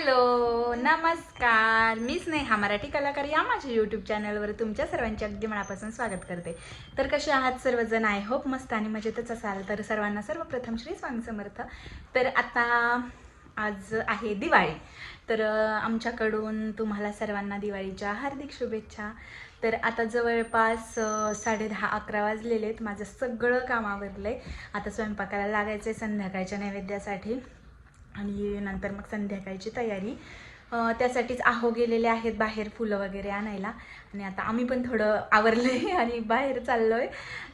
Hello नमस्कार. मी स्नेहा मराठी कलाकार या माझ्या यूट्यूब चॅनलवर तुमच्या सर्वांचे अगदी मनापासून स्वागत करते. तर कसे आहात सर्वजण? आय होप मस्त आणि मजेतच असाल. तर सर्वांना सर्वप्रथम श्री स्वामी समर्थ. तर आता आज आहे दिवाळी. तर आमच्याकडून तुम्हाला सर्वांना दिवाळीच्या हार्दिक शुभेच्छा. तर आता जवळपास साडे साडेदहा अकरा वाजलेले आहेत. माझं सगळं काम आवरलं आहे आता स्वयंपाकाला लागायचं आहे संध्याकाळच्या नैवेद्यासाठी. आणि नंतर मग संध्याकाळची तयारी. त्यासाठीच आहो गेलेले आहेत बाहेर फुलं वगैरे आणायला. आणि आता आम्ही पण थोडं आवरलं आहे आणि बाहेर चाललो आहे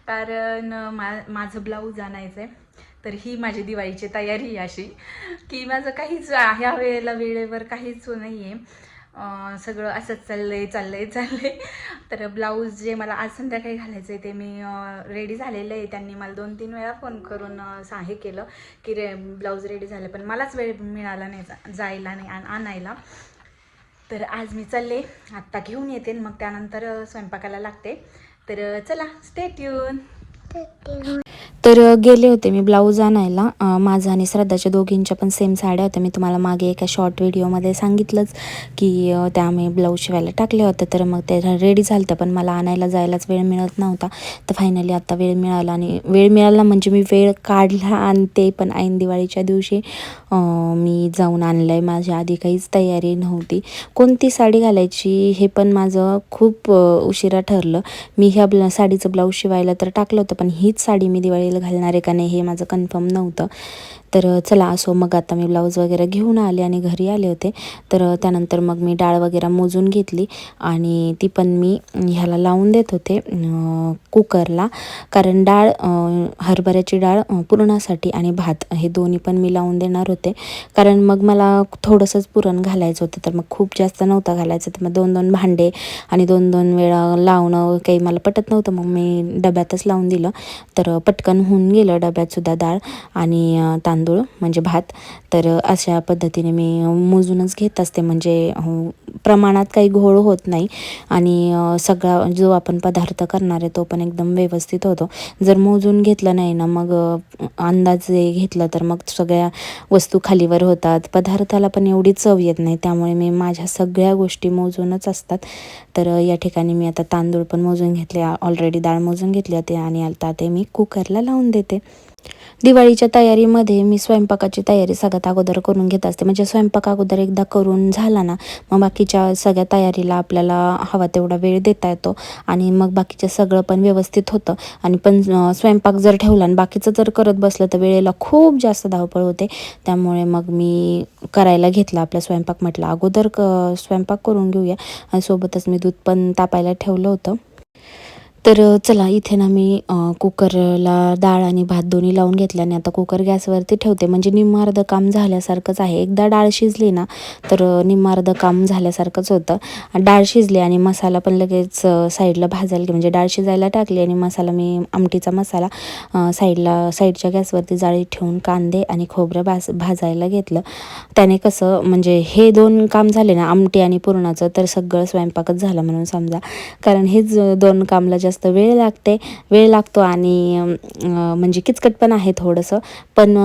कारण मा माझं ब्लाऊज आणायचं आहे तर ही माझी दिवाळीची तयारी आहे अशी. की माझं काहीच ह्या वेळेला वेळेवर काहीच नाही आहे सगळं असंच चाललंय चाललंय चाललंय. तर ब्लाऊज जे मला आज संध्याकाळी घालायचं आहे ते मी रेडी झालेलं आहे. त्यांनी मला दोन तीन वेळा फोन करून हे केलं की रे ब्लाऊज रेडी झालं. पण मलाच वेळ मिळाला नाही जायला नाही आण- आणायला. तर आज मी चालले आत्ता घेऊन येते मग त्यानंतर स्वयंपाकाला लागते. तर चला स्टेट येऊन तर गेले होते मी ब्लाऊज आणायला. माझा माझं आणि श्रद्धाच्या दोघींच्या पण सेम साड्या होत्या. मी तुम्हाला मागे एका शॉर्ट व्हिडिओमध्ये सांगितलंच की त्या आम्ही ब्लाऊज शिवायला टाकल्या होत्या तर मग त्या रेडी झाल्या पण मला आणायला जायलाच वेळ मिळत नव्हता. तर फायनली आता वेळ मिळाला आणि वेळ मिळाला म्हणजे मी वेळ काढला आणते पण ऐन दिवाळीच्या दिवशी मी जाऊन आणलं आहे माझ्या आधी काहीच तयारी नव्हती. कोणती साडी घालायची हे पण माझं खूप उशिरा ठरलं. मी ह्या ब्ला साडीचं ब्लाऊज शिवायला तर टाकलं होतं पण हीच साडी मी दिवाळीला घालणार आहे का नाही हे माझं कन्फर्म नव्हतं. तर चला असो मग आता मी ब्लाऊज वगैरे घेऊन आले आणि घरी आले होते. तर त्यानंतर मग मी डाळ वगैरे मोजून घेतली आणि ती पण मी ह्याला लावून देत होते कुकरला. कारण डाळ हरभऱ्याची डाळ पुरणासाठी आणि भात हे दोन्ही पण मी लावून देणार होते. कारण मग मला थोडंसंच पुरण घालायचं होतं तर मग खूप जास्त नव्हतं घालायचं. तर मग दोन दोन भांडे आणि दोन दोन वेळा लावणं काही मला पटत नव्हतं मग मी डब्यातच लावून दिलं. तर पटकन होऊन गेलं डब्यातसुद्धा डाळ आणि तांदूळ तांदूळ म्हणजे भात. तर अशा पद्धतीने मी मोजूनच घेत असते. म्हणजे प्रमाणात काही घोळ होत नाही. आणि सगळा जो आपण पदार्थ करणार आहे तो पण एकदम व्यवस्थित होतो. जर मोजून घेतलं नाही ना मग अंदाजे घेतलं तर मग सगळ्या वस्तू खालीवर होतात. पदार्थाला पण एवढी चव येत नाही. त्यामुळे मी माझ्या सगळ्या गोष्टी मोजूनच असतात. तर या ठिकाणी मी आता तांदूळ पण मोजून घेतले. ऑलरेडी डाळ मोजून घेतली होती आणि आता ते मी कुकरला लावून देते. दिवाळीच्या तयारीमध्ये मी स्वयंपाकाची तयारी सगळ्यात अगोदर करून घेत असते. म्हणजे स्वयंपाक अगोदर एकदा करून झाला ना मग बाकीच्या सगळ्या तयारीला आपल्याला हवा तेवढा वेळ देता येतो आणि मग बाकीचं सगळं पण व्यवस्थित होतं. आणि पण स्वयंपाक जर ठेवला आणि बाकीचं जर करत बसलं तर वेळेला खूप जास्त धावपळ होते. त्यामुळे मग मी करायला घेतला आपला स्वयंपाक म्हटलं अगोदर क स्वयंपाक करून घेऊया. आणि सोबतच मी दूध पण तापायला ठेवलं होतं. तर चला इथे ना मी कुकरला डाळ आणि भात दोन्ही लावून घेतल्याने आता कुकर गॅसवरती ठेवते. म्हणजे निम्मार्ध काम झाल्यासारखंच आहे. एकदा डाळ शिजली ना तर निम्मार्ध काम झाल्यासारखंच होतं. डाळ शिजली आणि मसाला पण लगेच साईडला भाजायला म्हणजे डाळ शिजायला टाकली आणि मसाला मी आमटीचा मसाला साईडला साईडच्या गॅसवरती जाळी ठेवून कांदे आणि खोबरं भाज भाजायला घेतलं. त्याने कसं म्हणजे हे दोन काम झाले ना आमटी आणि पुरणाचं तर सगळं स्वयंपाकच झालं म्हणून समजा. कारण हेच दोन कामला जास्त जास्त वेळ लागते. वेळ लागतो आणि म्हणजे किचकट पण आहे थोडंसं. पण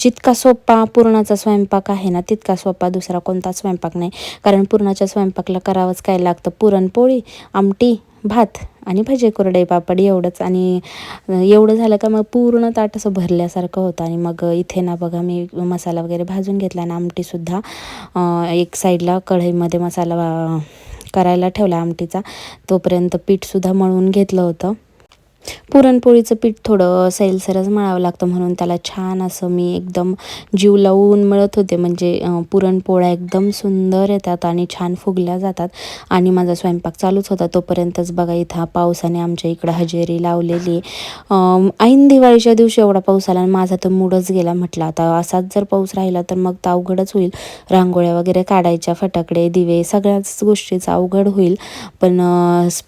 जितका सोपा पुरणाचा स्वयंपाक आहे ना तितका सोपा दुसरा कोणताच स्वयंपाक नाही. कारण पुरणाच्या स्वयंपाकला करावंच काय लागतं? पुरणपोळी आमटी भात आणि भजे कुरडई पापड एवढंच. आणि एवढं झालं का मग पूर्ण ताट असं भरल्यासारखं होतं. आणि मग इथे ना बघा मी मसाला वगैरे भाजून घेतला आणि आमटीसुद्धा एक साईडला कढईमध्ये मसाला करायला ठेवला आमटीचा. तोपर्यंत पीठसुद्धा मळून घेतलं होतं. पुरणपोळीचं पीठ थोडं सैलसरच मळावं लागतं म्हणून त्याला छान असं मी एकदम जीव लावून मळत होते. म्हणजे पुरणपोळ्या एकदम सुंदर येतात आणि छान फुगल्या जातात. आणि माझा स्वयंपाक चालूच होता. तोपर्यंतच बघा इथं पावसाने आमच्या इकडं हजेरी लावलेली. ऐन दिवाळीच्या दिवशी एवढा पाऊस आला आणि माझा तर मूडच गेला. म्हटलं आता असाच जर पाऊस राहिला तर मग तर अवघडच होईल. रांगोळ्या वगैरे काढायच्या फटाकडे दिवे सगळ्याच गोष्टीचं अवघड होईल. पण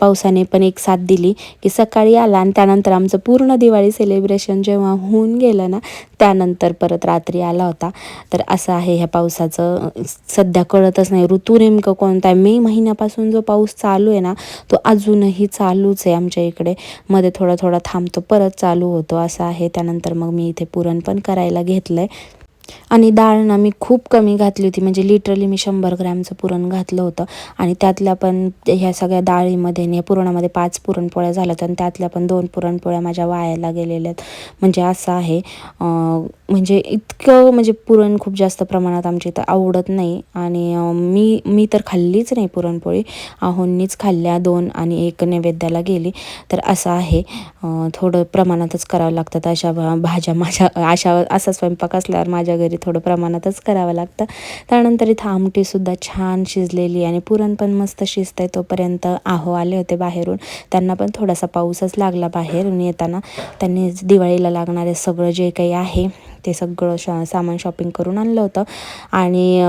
पावसाने पण एक साथ दिली की सकाळी आला आणि त्यानंतर आमचं पूर्ण दिवाळी सेलिब्रेशन जेव्हा होऊन गेलं ना त्यानंतर परत रात्री आला होता. तर असं आहे ह्या पावसाचं सध्या कळतच नाही ऋतू नेमकं कोणता आहे. मे महिन्यापासून जो पाऊस चालू आहे ना तो अजूनही चालूच आहे आमच्या इकडे. मध्ये थोडा थोडा थांबतो परत चालू होतो असं आहे. त्यानंतर मग मी इथे पुरण पण करायला घेतलं आहे आणि डाळ ना मी खूप कमी घातली होती. म्हणजे लिटरली मी शंभर ग्रॅमचं पुरण घातलं होतं. आणि त्यातल्या पण ह्या सगळ्या डाळीमध्ये आणि या पुरणामध्ये पाच पुरणपोळ्या झाल्या आणि त्यातल्या पण दोन पुरणपोळ्या माझ्या वायाला गेलेल्या आहेत. म्हणजे असं आहे. म्हणजे इतकं म्हणजे पुरण खूप जास्त प्रमाणात आमच्या इथं आवडत नाही. आणि मी मी तर खाल्लीच नाही पुरणपोळी. आहोंनीच खाल्ल्या दोन आणि एक नैवेद्याला गेली. तर असं आहे. थोडं प्रमाणातच करावं लागतात अशा भाज्या माझ्या अशा असा स्वयंपाक असल्यावर माझ्या घरी थोडं प्रमाणातच करावं लागतं. त्यानंतर इथं आमटीसुद्धा छान शिजलेली आणि पुरण पण मस्त शिजतंय तोपर्यंत आहो आले होते बाहेरून. त्यांना पण थोडासा पाऊसच लागला बाहेरून येताना. त्यांनी दिवाळीला लागणारे सगळं जे काही आहे ते सगळं शा सामान शॉपिंग करून आणलं होतं. आणि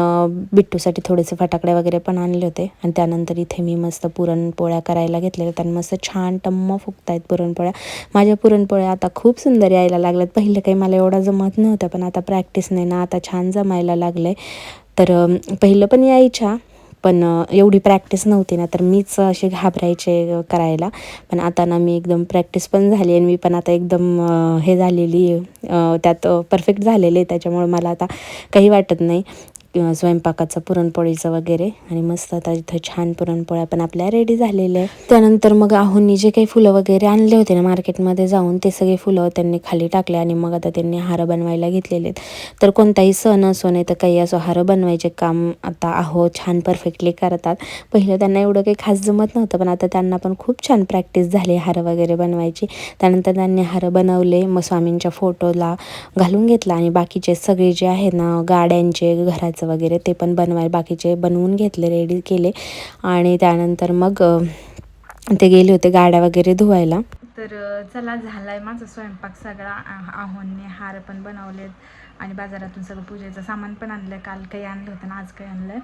बिट्टूसाठी थोडेसे फटाकडे वगैरे पण आणले होते. आणि त्यानंतर इथे मी मस्त पुरणपोळ्या करायला घेतलेल्या त्यांना मस्त छान टम्म फुगतायत पुरणपोळ्या. माझ्या पुरणपोळ्या आता खूप सुंदर यायला लागल्यात. पहिलं काही मला एवढा जमत नव्हतं पण आता प्रॅक्टिस नाही ना आता छान जमायला लागलं आहे तर पहिलं पण यायच्या. पण एवढी प्रॅक्टिस नव्हती ना तर मीच असे घाबरायचे करायला. पण आता ना मी एकदम प्रॅक्टिस पण झाली आणि मी पण आता एकदम हे झालेली आहे, त्यात परफेक्ट झालेले आहे. त्याच्यामुळे मला आता काही वाटत नाही. स्वयंपाकाचं पुरणपोळीचं वगैरे. आणि मस्त आता इथं छान पुरणपोळ्या पण आपल्या रेडी झालेल्या आहे त्यानंतर मग आहोंनी जे काही फुलं वगैरे आणले होते ना मार्केटमध्ये जाऊन ते सगळे फुलं त्यांनी खाली टाकले आणि मग आता त्यांनी हार बनवायला घेतलेले आहेत. तर कोणताही सण असो नाही तर काही असो हार बनवायचे काम आता आहो छान परफेक्टली करतात. पहिलं त्यांना एवढं काही खास जमत नव्हतं पण आता त्यांना पण खूप छान प्रॅक्टिस झाली हार वगैरे बनवायची. त्यानंतर त्यांनी हार बनवले मग स्वामींच्या फोटोला घालून घेतला. आणि बाकीचे सगळे जे आहेत ना गाड्यांचे घराचे वगैरे ते पण बनवाय बाकीचे बनवून घेतले रेडी केले. आणि त्यानंतर मग ते गेले होते गाड्या वगैरे धुवायला. तर चला चला झालाय माझा स्वयंपाक सगळा. आ- आहोंनी हार पण बनवलेत. आणि बाजारातून सगळं पूजेचं सामान पण आणलं काल काही आणलं होतं ना आज काही आणलं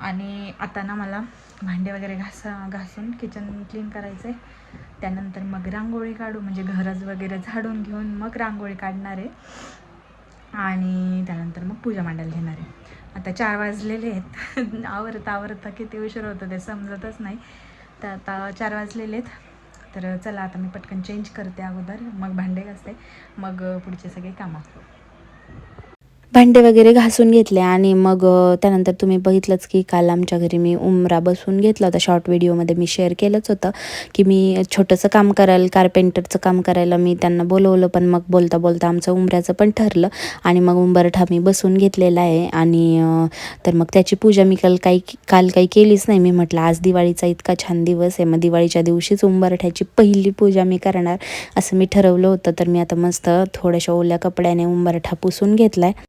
आणि आता ना मला भांडे वगैरे घास घासून किचन क्लीन करायचं आहे त्यानंतर मग रांगोळी काढू. म्हणजे घरच वगैरे झाडून घेऊन मग रांगोळी काढणार. आहे आणि त्यानंतर मग पूजा मांडायला घेणार. आहे आता चार वाजलेले आहेत. आवरता आवरता किती उशीर होतं ते समजतच नाही. तर आता चार वाजलेले आहेत. तर चला आता मी पटकन चेंज करते अगोदर. मग भांडे घासते. मग पुढचे सगळे कामं. भांडे वगैरे घासून घेतले आणि मग त्यानंतर तुम्ही बघितलंच की काल आमच्या घरी मी उमरा बसून घेतला होता. शॉर्ट व्हिडिओमध्ये मी शेअर केलंच होतं की मी छोटंसं काम करायला कार्पेंटरचं काम करायला मी त्यांना बोलवलं पण मग बोलता बोलता आमचं उमऱ्याचं पण ठरलं आणि मग उंबरठा मी बसून घेतलेला आहे. आणि तर मग त्याची पूजा मी काल काही काल काही केलीच नाही. मी म्हटलं आज दिवाळीचा इतका छान दिवस आहे. मग दिवाळीच्या दिवशीच उंबरठ्याची पहिली पूजा मी करणार. असं मी ठरवलं होतं. तर मी आता मस्त थोड्याशा ओल्या कपड्याने उंबरठा पुसून घेतला आहे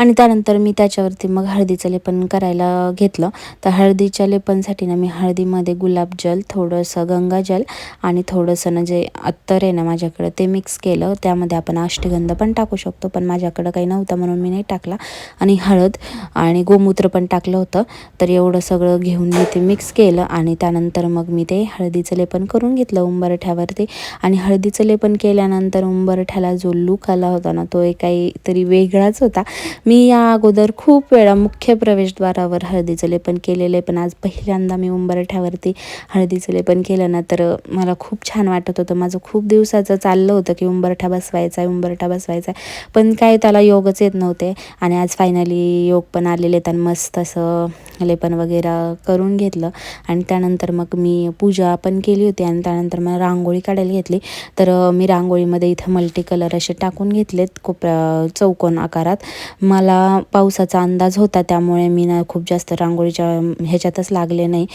आणि त्यानंतर मी त्याच्यावरती मग हळदीचं लेपन करायला घेतलं. तर हळदीच्या लेपनसाठी ना मी हळदीमध्ये गुलाबजल थोडंसं गंगाजल आणि थोडंसं ना जे अत्तर आहे ना माझ्याकडं ते मिक्स केलं. त्यामध्ये आपण अष्टगंध पण टाकू शकतो पण माझ्याकडं काही नव्हतं म्हणून मी नाही टाकला. आणि हळद आणि गोमूत्र पण टाकलं होतं. तर एवढं सगळं घेऊन मी ते मिक्स केलं आणि त्यानंतर मग मी ते हळदीचं लेपन करून घेतलं उंबरठ्यावरती. आणि हळदीचं लेपन केल्यानंतर उंबरठ्याला जो लूक आला होता ना तो एक काहीतरी वेगळाच होता. मी या अगोदर खूप वेळा मुख्य प्रवेशद्वारावर हळदीचं लेपन केलेलं आहे पण आज पहिल्यांदा मी उंबरठ्यावरती हळदीचं लेपन केलं ना तर मला खूप छान वाटत होतं. माझं खूप दिवसाचं चाललं होतं की उंबरठा बसवायचा आहे उंबरठा बसवायचा आहे पण काय त्याला योगच येत नव्हते. आणि आज फायनली योग पण आलेले आहेत आणि मस्त असं लेपन वगैरे करून घेतलं. आणि त्यानंतर मग मी पूजा पण केली होती आणि त्यानंतर मला रांगोळी काढायला घेतली. तर मी रांगोळीमध्ये इथं मल्टी कलर असे टाकून घेतलेत कोपऱ्या चौकोन आकारात. मला मला पावसाचा अंदाज होता त्यामुळे मी ना खूप जास्त रांगोळीच्या ह्याच्यातच लागले नाही.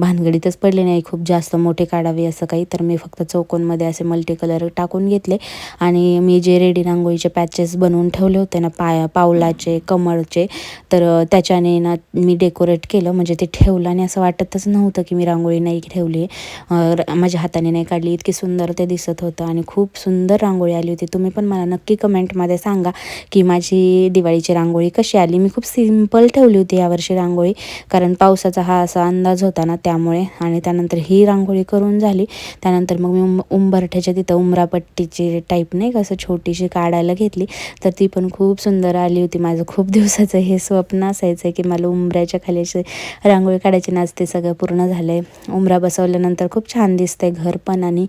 भानगडीतच पडले नाही. खूप जास्त मोठे काढावे असं काही. तर मी फक्त चौकोनमध्ये असे मल्टी कलर टाकून घेतले. आणि मी जे रेडी रांगोळीचे पॅचेस बनवून ठेवले होते ना पाय पावलाचे कमळचे तर त्याच्याने ना मी डेकोरेट केलं. म्हणजे ते ठेवलं आणि असं वाटतच नव्हतं की मी रांगोळी नाही ठेवली. र- माझ्या हाताने नाही काढली. इतकी सुंदर ते दिसत होतं आणि खूप सुंदर रांगोळी आली होती. तुम्ही पण मला नक्की कमेंटमध्ये सांगा की माझी दिवाळीची रांगोळी कशी आली? मी खूप सिंपल ठेवली होती यावर्षी रांगोळी. कारण पावसाचा हा असा अंदाज होता ना त्यामुळे. आणि त्यानंतर ही रांगोळी करून झाली. त्यानंतर मग मी उं उंबरठ्याच्या तिथं उमरापट्टीची टाईप नाही का असं छोटीशी काढायला घेतली. तर ती पण खूप सुंदर आली होती. माझं खूप दिवसाचं हे स्वप्न असायचं की मला उंबऱ्याच्या खाली अशी रांगोळी काढायची नाचते सगळं पूर्ण झालं आहे उंबरा बसवल्यानंतर खूप छान दिसतंय घर पण आणि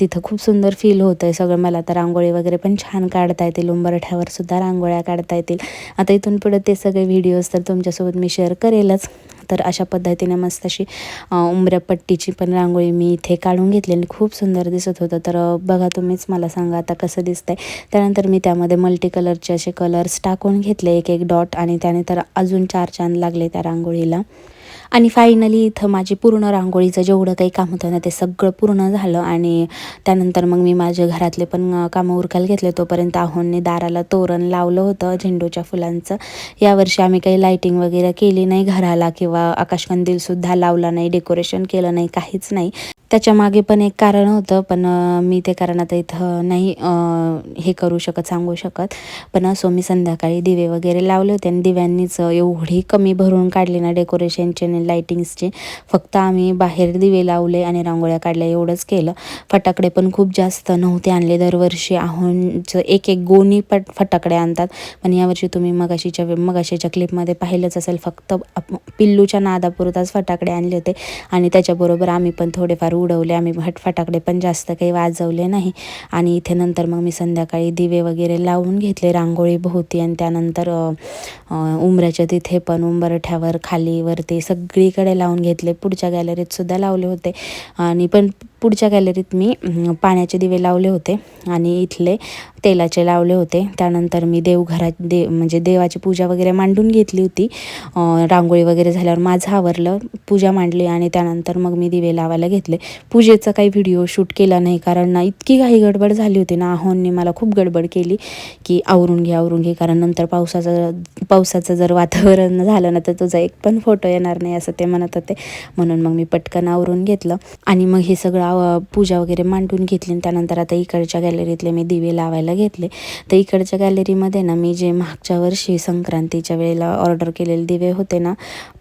तिथं खूप सुंदर फील होतं आहे सगळं. मला आता रांगोळी वगैरे पण छान काढता येतील. उंबरठ्यावर सुद्धा रांगोळ्या काढता येतील. आता इथून पुढं ते सगळे व्हिडिओज तर तुमच्यासोबत मी शेअर करेलच. तर अशा पद्धतीने मस्त अशी अं, उंबऱ्यापट्टीची पण रांगोळी मी इथे काढून घेतली आणि खूप सुंदर दिसत होतं. तर बघा तुम्हीच मला सांगा आता कसं दिसतंय. त्यानंतर मी त्यामध्ये मल्टी कलरचे असे कलर्स टाकून घेतले. एक एक डॉट आणि त्याने तर अजून चार चांद लागले त्या रांगोळीला. आणि फायनली इथं माझी पूर्ण रांगोळीचं जेवढं काही काम होतं ना ते सगळं पूर्ण झालं आणि त्यानंतर मग मी माझ्या घरातले पण कामं उरकायला घेतले. तोपर्यंत आहोंनी दाराला तोरण लावलं होतं झेंडूच्या फुलांचं. यावर्षी आम्ही काही लाईटिंग वगैरे केली नाही घराला किंवा आकाशकंदीलसुद्धा लावला नाही डेकोरेशन केलं नाही काहीच नाही. त्याच्यामागे पण एक कारण होतं पण मी ते कारण आता इथं नाही हे करू शकत सांगू शकत. पण असो मी संध्याकाळी दिवे वगैरे लावले होते आणि दिव्यांनीच एवढी कमी भरून काढली ना डेकोरेशनचे आणि फक्त आम्ही बाहेर दिवे लावले आणि रांगोळ्या काढल्या एवढंच केलं. फटाकडे पण खूप जास्त नव्हते आणले. दरवर्षी आहोंचं एक एक गोणी पट फटाकडे आणतात. पण यावर्षी तुम्ही मगाशीच्या मगाशीच्या क्लिपमध्ये पाहिलंच असेल फक्त पिल्लूच्या नादापुरताच फटाकडे आणले होते. आणि त्याच्याबरोबर आम्ही पण थोडेफार उडवले. आम्ही हट फटाकडे पण जास्त काही वाजवले नाही. आणि इथे नंतर मग मी संध्याकाळी दिवे वगैरे लावून घेतले रांगोळी भोवती आणि त्यानंतर उंबऱ्याच्या तिथे पण उंबरठ्यावर खाली वरती सगळीकडे लावून घेतले. पुढच्या गॅलरीत सुद्धा लावले होते. आणि पण पुढच्या गॅलरीत मी पाण्याचे दिवे लावले होते आणि इथले तेलाचे लावले होते. त्यानंतर मी देवघरात दे म्हणजे देवाची पूजा वगैरे मांडून घेतली होती. रांगोळी वगैरे झाल्यावर माझं आवरलं पूजा मांडली आणि त्यानंतर मग मी दिवे लावायला घेतले. पूजेचा काही व्हिडिओ शूट केला नाही कारण ना इतकी काही गडबड झाली होती ना. आहोंनी मला खूप गडबड केली की आवरून घे आवरून घे कारण नंतर पावसाचं पावसाचं जर वातावरण झालं ना तर तुझा एक पण फोटो येणार नाही असं ते म्हणत होते. म्हणून मग मी पटकन आवरून घेतलं. आणि मग हे सगळं पूजा वगैरे मांडून घेतली. आणि त्यानंतर आता इकडच्या गॅलरीतले मी दिवे लावायला घेतले. तर इकडच्या गॅलरीमध्ये ना मी जे मागच्या वर्षी संक्रांतीच्या वेळेला ऑर्डर केलेले दिवे होते ना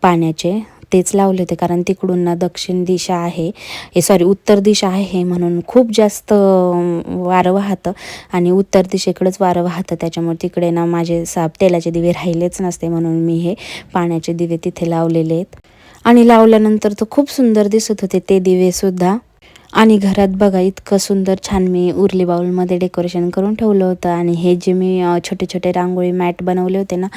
पाण्याचे तेच लावले होते. कारण तिकडून ना दक्षिण दिशा आहे. हे सॉरी उत्तर दिशा आहे म्हणून खूप जास्त वारं वाहतं. आणि उत्तर दिशेकडंच वारं वाहतं. त्याच्यामुळे तिकडे ना माझे साप तेलाचे दिवे राहिलेच नसते. म्हणून मी हे पाण्याचे दिवे तिथे लावलेले आहेत. आणि लावल्यानंतर तर खूप सुंदर दिसत होते ते दिवेसुद्धा आणि घरात बघा इतकं सुंदर छान मी उरली बाउलमध्ये डेकोरेशन करून ठेवलं होतं. आणि हे जे मी छोटे छोटे रांगोळी मॅट बनवले होते ना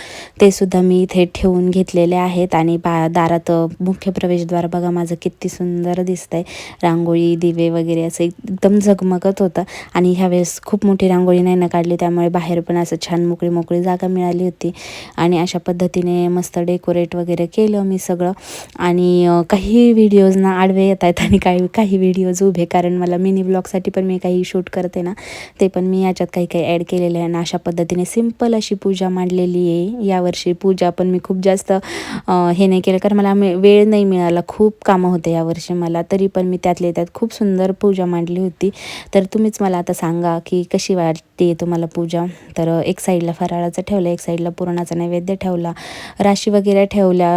ते सुद्धा मी इथे ठेवून घेतलेले आहेत. आणि बा दारात मुख्य प्रवेशद्वार बघा माझं किती सुंदर दिसतंय. रांगोळी दिवे वगैरे असं एकदम झगमगत होतं. आणि ह्यावेळेस खूप मोठी रांगोळी नाही ना काढली त्यामुळे बाहेर पण असं छान मोकळी मोकळी जागा मिळाली होती. आणि अशा पद्धतीने मस्त डेकोरेट वगैरे केलं मी सगळं. आणि काही व्हिडिओज ना आडवे येत आहेत आणि काही काही व्हिडिओज उभे कारण मला मिनी ब्लॉगसाठी पण मी काही शूट करते ना ते पण मी याच्यात काही काही ॲड केलेलं आहे. आणि अशा पद्धतीने सिंपल अशी पूजा मांडलेली आहे. यावर्षी पूजा पण मी खूप जास्त हे नाही केलं कारण मला वेळ नाही मिळाला. खूप कामं होते यावर्षी मला तरी पण मी त्यातले त्यात खूप सुंदर पूजा मांडली होती. तर तुम्हीच मला आता सांगा की कशी वाटते तुम्हाला पूजा? तर एक साईडला फराळाचं ठेवलं एक साईडला पुरणाचा नैवेद्य ठेवला राशी वगैरे ठेवल्या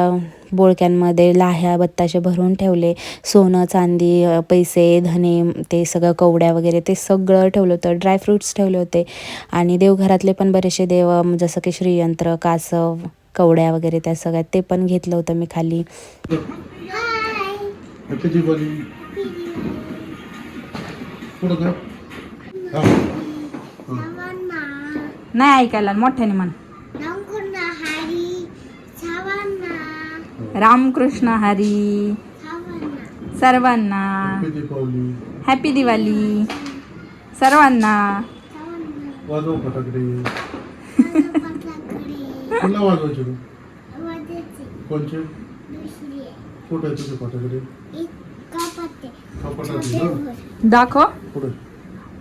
बोळक्यांमध्ये लाह्या बत्ताशे भरून ठेवले. सोनं चांदी पैसे धने ते सगळं कवड्या वगैरे ते सगळं ठेवलं होतं. ड्रायफ्रूट्स ठेवले होते. आणि देवघरातले पण बरेचसे देव जसं की श्रीयंत्र कासव कवड्या वगैरे त्या सगळ्यात ते पण घेतलं होतं मी खाली. नाही ऐकायला मोठ्याने म्हण. रामकृष्ण हरी। सर्वांना हॅपी दिवाळी सर्वांना दाखव.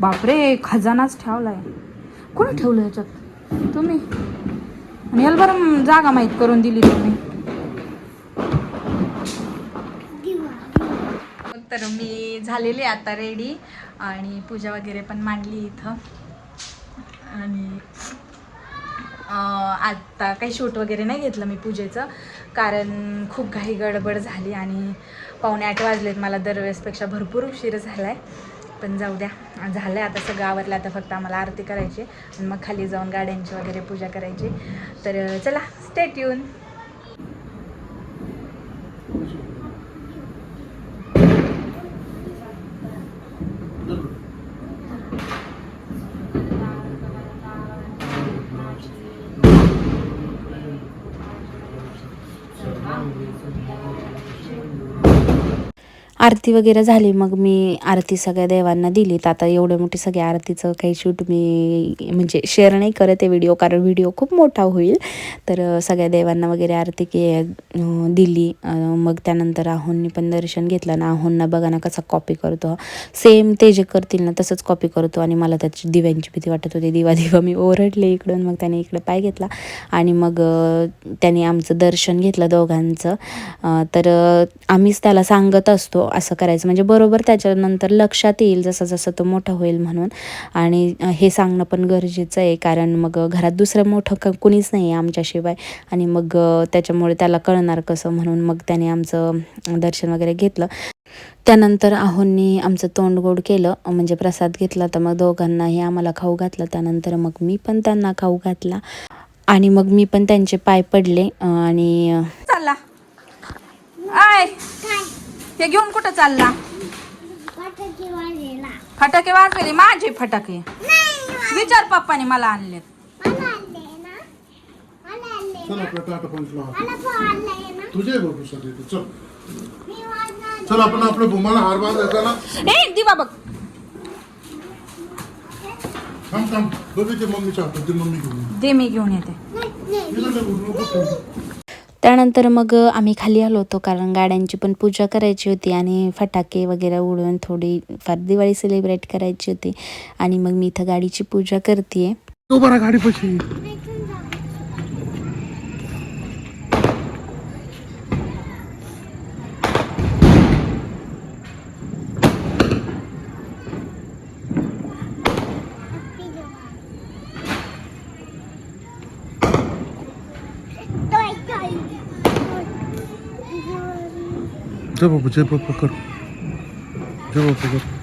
बापरे खजानाच ठेवलाय. कोणी ठेवलं याच्यात? तुम्ही. आणि याला बरं जागा माहीत करून दिली तुम्ही. तर मी झालेली आहे आता रेडी आणि पूजा वगैरे पण मांडली इथं. आणि आत्ता काही शूट वगैरे नाही घेतलं मी पूजेचं कारण खूप घाई गडबड झाली आणि पावणे आठ वाजलेत. मला दरवेळेसपेक्षा भरपूर उशीर झाला आहे पण जाऊ द्या झालं आहे आता सगळं आवरलं. आता फक्त आम्हाला आरती करायची आणि मग खाली जाऊन गाड्यांची वगैरे पूजा करायची. तर चला स्टेट येऊन आरती वगैरे झाली मग मी आरती सगळ्या देवांना दिली. तर आता एवढे मोठी सगळ्या आरतीचं काही शूट मी म्हणजे शेअर नाही करत आहे व्हिडिओ कारण व्हिडिओ खूप मोठा होईल. तर सगळ्या देवांना वगैरे आरती के दिली. मग त्यानंतर आहोंनी पण दर्शन घेतलं ना आहोंना बघा ना कसा कॉपी करतो. सेम ते जे करतील ना तसंच कॉपी करतो आणि मला त्याची दिव्यांची भीती वाटत होती. दिवा दिवा मी ओरडले इकडून मग त्याने इकडे पाय घेतला आणि मग त्याने आमचं दर्शन घेतलं दोघांचं. तर आम्हीच त्याला सांगत असतो. असं करायचं. म्हणजे बरोबर त्याच्यानंतर लक्षात येईल जसं जसं तो मोठा होईल म्हणून. आणि हे सांगणं पण गरजेचं आहे. कारण मग घरात दुसरं मोठं क कुणीच नाही आहे आमच्याशिवाय. आणि मग त्याच्यामुळे त्याला कळणार कसं म्हणून मग त्याने आमचं दर्शन वगैरे घेतलं. त्यानंतर आहोंनी आमचं तोंड गोड केलं. म्हणजे प्रसाद घेतला तर मग दोघांनाही आम्हाला खाऊ घातलं. त्यानंतर मग मी पण त्यांना खाऊ घातला. आणि मग मी पण त्यांचे पाय पडले. आणि आय. हे घेऊन कुठं चालला? फटाके वाजले माझे फटाके. विचार पप्पाने मला आणले चल आपलं टाटा तुझे आपण आपलं भूमाला हार बांधायचा ना. ए दिवा बघ. थांब थांब. बघ ते मम्मीच्या हातात ते मम्मी घेऊन. दे मी घेऊन येते. त्यानंतर मग आम्ही खाली आलो होतो कारण गाड्यांची पण पूजा करायची होती आणि फटाके वगैरे उडवून थोडी फार दिवाळी सेलिब्रेट करायची होती. आणि मग मी इथं गाडीची पूजा करते तो बरा गाडी जय बाबू जय बाबा कर जय बाबा कर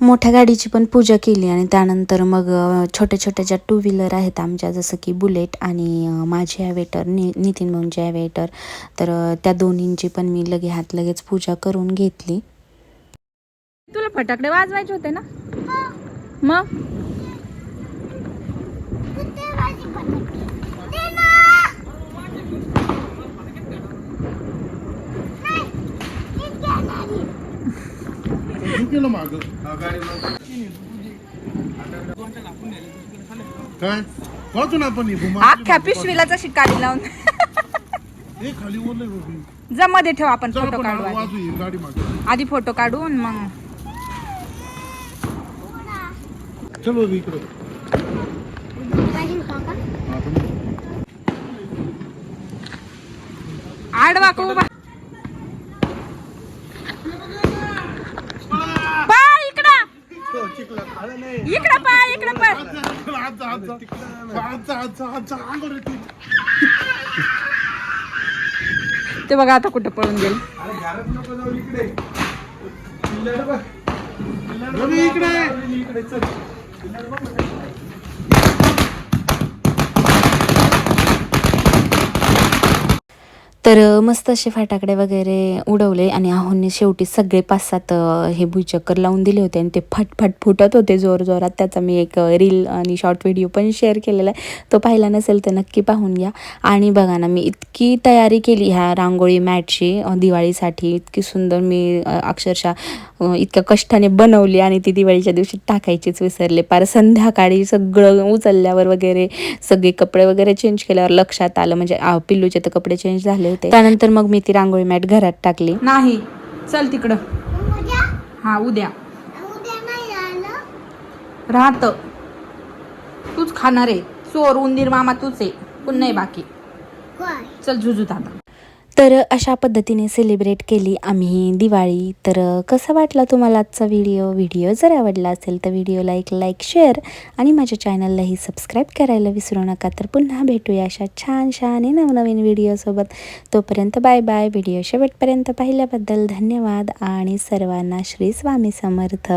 मोठ्या गाडीची पण पूजा केली आणि त्यानंतर मग छोट्या छोट्या ज्या टू व्हीलर आहेत आमच्या जसं की बुलेट आणि माझी ॲवेटर नि नितीन भाऊंची ॲवेटर तर त्या दोन्हींची पण मी लगे हात लगेच पूजा करून घेतली. तुला फटाकडे वाजवायचे होते ना? मग? काय? वाचून आपण अख्ख्या पिशवीला जशी काढी लावून. हे खाली ओरलंय बाबी जा मध्ये ठेव आपण फोटो काढू आधी. वाजू गाडी मागे. आधी फोटो काढून मग चल बाबी इकडे. आपण आडवा का उभा पळ इकडं. इकडं इकडं. ते बघा आता कुठं पळून गेले. रवी इकडे. Thank you. तर मस्त असे फाटाकडे वगैरे उडवले आणि आहोंनी शेवटी सगळे पाच सात हे भुईचक्कर लावून दिले होते आणि ते फटफट फुटत होते जोर जोरात. त्याचा मी एक रील आणि शॉर्ट व्हिडिओ पण शेअर केलेला आहे. तो पाहिला नसेल तर नक्की पाहून घ्या. आणि बघा ना मी इतकी तयारी केली ह्या रांगोळी मॅटची दिवाळीसाठी. इतकी सुंदर मी अक्षरशः इतक्या कष्टाने बनवली आणि ती दिवाळीच्या दिवशी टाकायचीच विसरले. पार संध्याकाळी सगळं उचलल्यावर वगैरे सगळे कपडे वगैरे चेंज केल्यावर लक्षात आलं. म्हणजे आ, पिल्लूचे तर कपडे चेंज झाले होते. त्यानंतर मग मी ती रांगोळी मॅट घरात टाकली. नाही. चल तिकडं. हा उद्या. राहत. तूच खाणार आहे. चोर उंदीर मामा तूच आहे. कोण नाही बाकी. चल झुजूत आता तर अशा पद्धतीने सेलिब्रेट केली आम्ही दिवाळी. तर कसा वाटला तुम्हाला आजचा व्हिडिओ व्हिडिओ जर आवडला असेल तर व्हिडिओला एक लाईक शेअर आणि माझ्या चॅनललाही सबस्क्राईब करायला विसरू नका. तर पुन्हा भेटूया अशा छान आणि नवनवीन व्हिडिओसोबत तोपर्यंत बाय बाय व्हिडिओ शेवटपर्यंत पाहिल्याबद्दल धन्यवाद आणि सर्वांना श्री स्वामी समर्थ.